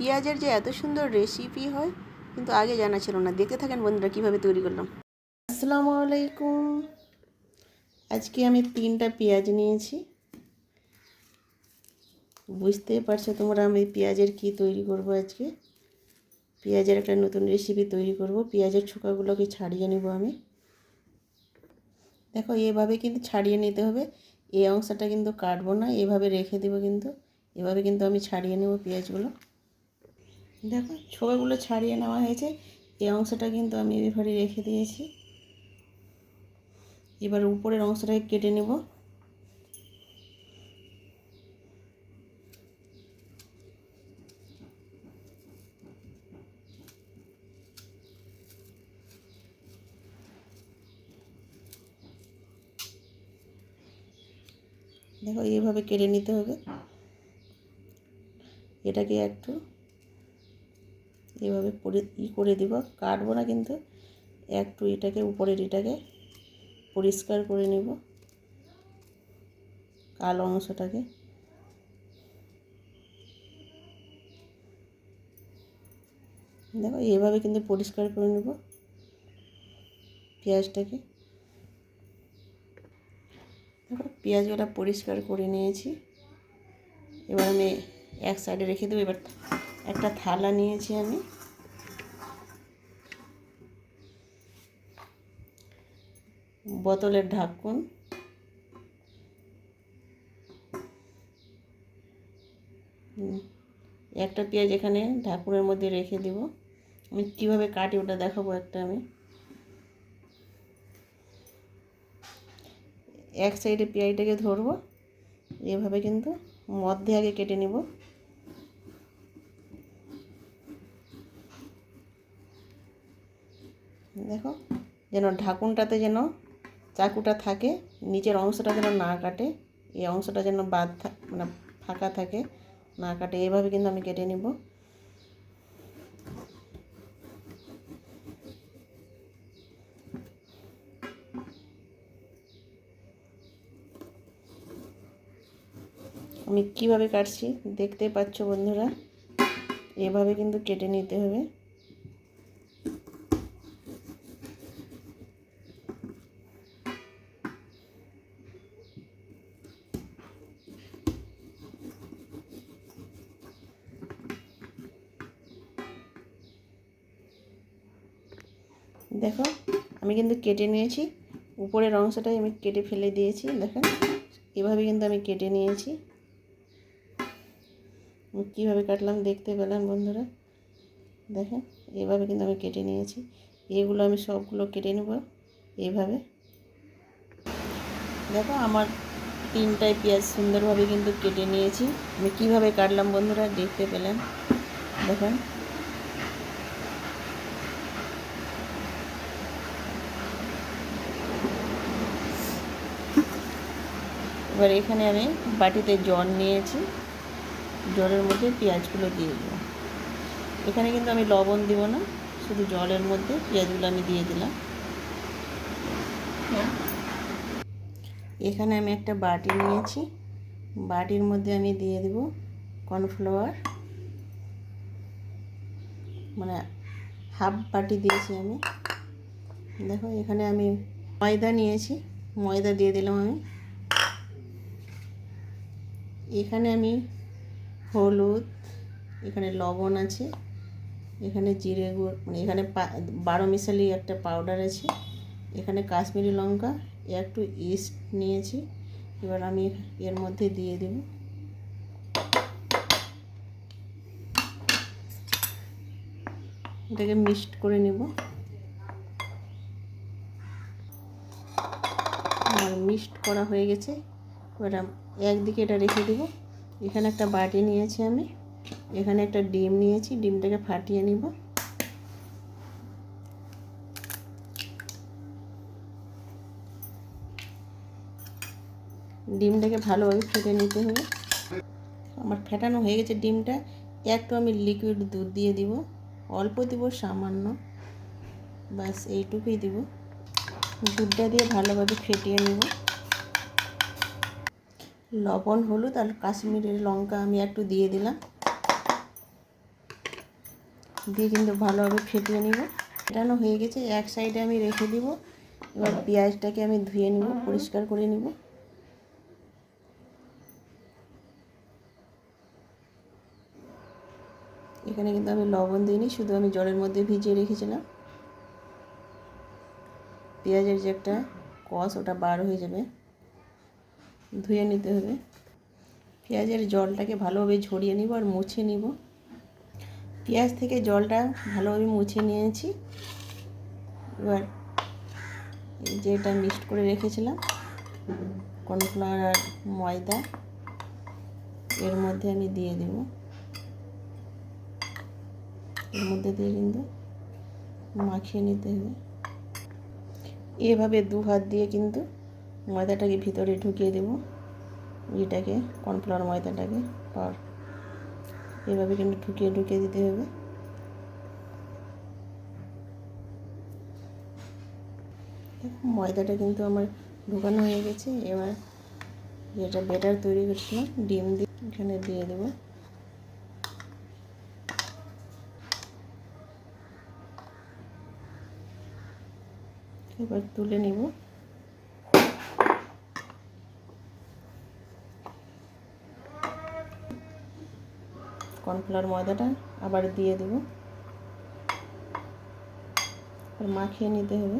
পেঁয়াজের যে এত সুন্দর রেসিপি হয়, কিন্তু আগে জানা ছিল না। দেখতে থাকেন বন্ধুরা, কীভাবে তৈরি করলাম। আসসালামু আলাইকুম। আজকে আমি তিনটা পেঁয়াজ নিয়েছি। বুঝতেই পারছ তোমরা আমি পেঁয়াজের কি তৈরি করব আজকে? পেঁয়াজের একটা নতুন রেসিপি তৈরি করব। পেঁয়াজের ছোকাগুলোকে ছাড়িয়ে নেব আমি। দেখো, এভাবে কিন্তু ছাড়িয়ে নিতে হবে। এই অংশটা কিন্তু কাটবো না, এভাবে রেখে দেবো কিন্তু। এভাবে কিন্তু আমি ছাড়িয়ে নেব পেঁয়াজগুলো। দেখো ছোকাগুলো ছাড়িয়ে নেওয়া হয়েছে। এই অংশটা কিন্তু আমি এভাবে রেখে দিয়েছি। এবার উপরের অংশটাকে কেটে নেব। দেখো, এইভাবে কেটে নিতে হবে। এটাকে একটু এভাবে পরে ই করে দিব। কাটবো না কিন্তু, একটু এটাকে, উপরের এটাকে পরিষ্কার করে নেব। কালো অংশটাকে। দেখো, এইভাবে কিন্তু পরিষ্কার করে নেব পেঁয়াজটাকে। দেখো, পেঁয়াজগুলো পরিষ্কার করে নিয়েছি। এবার আমি এক সাইডে রেখে দেবো, এবার একটা থালা নিয়েছি আমি। বোতলের ঢাকুন। একটা পেঁয়াজ এখানে ঢাকুনের মধ্যে রেখে দেব। আমি কীভাবে কাটি ওটা দেখাবো একটা আমি। এক সাইডে পেঁয়াজটাকে ধরবো। এভাবে কিন্তু মধ্যে আগে কেটে নিব। দেখো, যেন ঢাকুনটাতে যেন চাকুটা থাকে, নিচের অংশটা যেন না কাটে, এই অংশটা যেন বাদ মানে ফাঁকা থাকে, না কাটে, এভাবে কিন্তু আমি কেটে নিব। আমি কীভাবে কাটছি, দেখতে পাচ্ছ বন্ধুরা, এভাবে কিন্তু কেটে নিতে হবে। দেখো, আমি কিন্তু কেটে নিয়েছি। উপরের অংশটাই আমি কেটে ফেলে দিয়েছি, দেখেন। এভাবে কিন্তু আমি কেটে নিয়েছি। কীভাবে কাটলাম দেখতে পেলাম বন্ধুরা। দেখেন, এভাবে কিন্তু আমি কেটে নিয়েছি। এগুলো আমি সবগুলো কেটে নেব এইভাবে দেখো, আমার তিনটায় পেঁয়াজ সুন্দরভাবে কিন্তু কেটে নিয়েছি। আমি কীভাবে কাটলাম বন্ধুরা দেখতে পেলেন। দেখেন এবার এখানে আমি বাটিতে জল নিয়েছি। জলের মধ্যে পেঁয়াজগুলো দিয়ে দেবো। এখানে কিন্তু আমি লবণ দিব না, শুধু জলের মধ্যে পেঁয়াজগুলো আমি দিয়ে দিলাম। এখানে আমি একটা বাটি নিয়েছি। বাটির মধ্যে আমি দিয়ে দেব কর্নফ্লাওয়ার। মানে হাফ বাটি দিয়েছি আমি। দেখো, এখানে আমি ময়দা নিয়েছি। ময়দা দিয়ে দিলাম আমি। এখানে আমি হলুদ, এখানে লবণ আছে, এখানে জিরে গুঁড়ো মানে এখানে বারো মিশালি একটা পাউডার আছে, এখানে কাশ্মীরি লঙ্কা একটু ইস্ট নিয়েছি, এবার আমি এর মধ্যে দিয়ে দেব। এটাকে মিক্সড করে নেব। আর মিক্সড করা হয়ে গেছে। এবার একদিকে এটা রেখে দেবো। এখানে একটা বাটি নিয়েছি আমি। এখানে একটা ডিম নিয়েছি। ডিমটাকে ফাটিয়ে নিব। ডিমটাকে ভালোভাবে ফেটে নিতে হবে। আমার ফেটানো হয়ে গেছে ডিমটা। একটু আমি লিকুইড দুধ দিয়ে দিব। অল্প দিব, সামান্য। বাস এইটুকুই দিব। দুধটা দিয়ে ভালোভাবে ফেটিয়ে নেব। লবণ, হলুদ আর কাশ্মীরের লঙ্কা আমি একটু দিয়ে দিলাম। দিয়ে কিন্তু ভালোভাবে ফেটিয়ে নিব। ফেটানো হয়ে গেছে, এক সাইডে আমি রেখে দিব। এবার পেঁয়াজটাকে আমি ধুয়ে নিব, পরিষ্কার করে নিব। এখানে কিন্তু আমি লবণ দিইনি, শুধু আমি জলের মধ্যে ভিজিয়ে রেখেছিলাম। পেঁয়াজের যে একটা কষ, ওটা বার হয়ে যাবে। ধুয়ে নিতে হবে। পেঁয়াজের জলটাকে ভালোভাবে ঝরিয়ে নিব আর মুছে নিব। পেঁয়াজ থেকে জলটা ভালোভাবে মুছে নিয়েছি। এবার এই যে এটা মিক্সড করে রেখেছিলাম, কর্নফ্লাওয়ার আর ময়দা, এর মধ্যে আমি দিয়ে দেব। এর মধ্যে দিয়ে কিন্তু মাখিয়ে নিতে হবে। এভাবে দু হাত দিয়ে কিন্তু ময়দাটাকে ভিতরে ঢুকিয়ে দেব। এটাকে কর্নফ্লাওয়ার ময়দাটাকে পাওয়ার এভাবে কিন্তু ঢুকিয়ে ঢুকিয়ে দিতে হবে। ময়দাটা কিন্তু আমার ঢুকানো হয়ে গেছে। এবার যেটা বেটার তৈরি করছিলাম, ডিম দিয়ে এখানে দিয়ে দেবো। এবার তুলে নিব। কর্নফ্লাওয়ার ময়দাটা আবার দিয়ে দেব। আর মাখিয়ে নিতে হবে।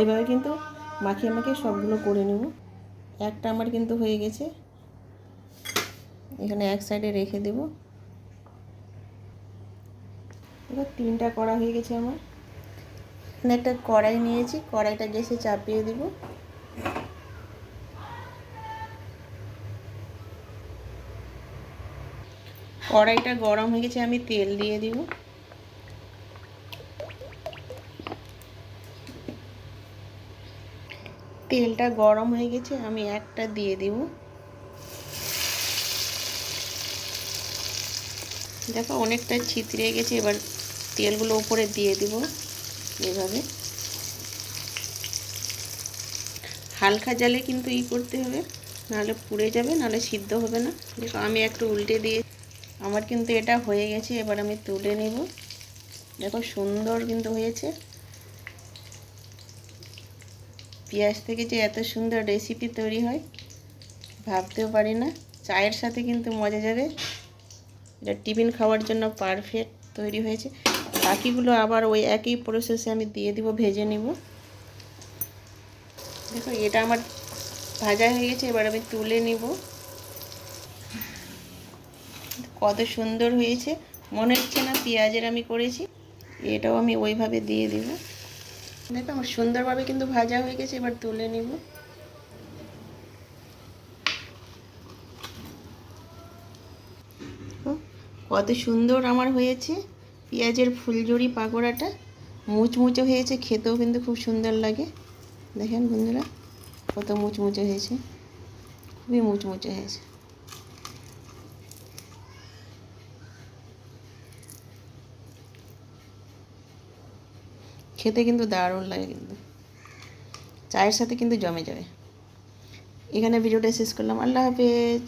এভাবে কিন্তু মাখিয়ে মাখিয়ে সবগুলো করে নেব। একটা আমার কিন্তু হয়ে গেছে। এখানে এক সাইডে রেখে দেব। এবার তিনটা করা হয়ে গেছে আমার। এখানে একটা কড়াই নিয়েছি, কড়াইটা গ্যাসে চাপিয়ে দিব। কড়াইটা গরম হয়ে গেছে, আমি তেল দিয়ে দিব। তেলটা গরম হয়ে গেছে, আমি একটা দিয়ে দিব। দেখো, অনেকটা ছিতরে গেছে, এবার তেলগুলো উপরে দিয়ে দিব এভাবে। হালকা জালে কিন্তু ই করতে হবে, নাহলে পুড়ে যাবে, নাহলে সিদ্ধ হবে না। দেখো, আমি একটু উল্টে দিয়ে আমার কিন্তু এটা হয়ে গেছে, এবার আমি তুলে নেব। দেখো সুন্দর কিন্তু হয়েছে। পেঁয়াজ থেকে যে এত সুন্দর রেসিপি তৈরি হয়, ভাবতেও পারি না। চায়ের সাথে কিন্তু মজা যাবে। এটা টিফিন খাওয়ার জন্য পারফেক্ট তৈরি হয়েছে। বাকিগুলো আবার ওই একই প্রসেসে আমি দিয়ে দিব, ভেজে নিব। দেখো এটা আমার ভাজা হয়ে গেছে, এবার আমি তুলে নিব। কত সুন্দর হয়েছে। মনে হচ্ছে না পেঁয়াজের আমি করেছি। এটাও আমি ওইভাবে দিয়ে দিব। দেখো, আমার সুন্দরভাবে কিন্তু ভাজা হয়ে গেছে, এবার তুলে নিব। কত সুন্দর আমার হয়েছে। পেঁয়াজের ফুলঝুরি পাকোড়াটা মুচমুচে হয়েছে, খেতেও কিন্তু খুব সুন্দর লাগে। দেখেন বন্ধুরা, কত মুচমুচে হয়েছে। খুবই মুচমুচে হয়েছে। খেতে কিন্তু দারুণ লাগে কিন্তু। চায়ের সাথে কিন্তু জমে যাবে এখানে ভিডিওটা শেষ করলাম। আল্লাহ হাফেজ।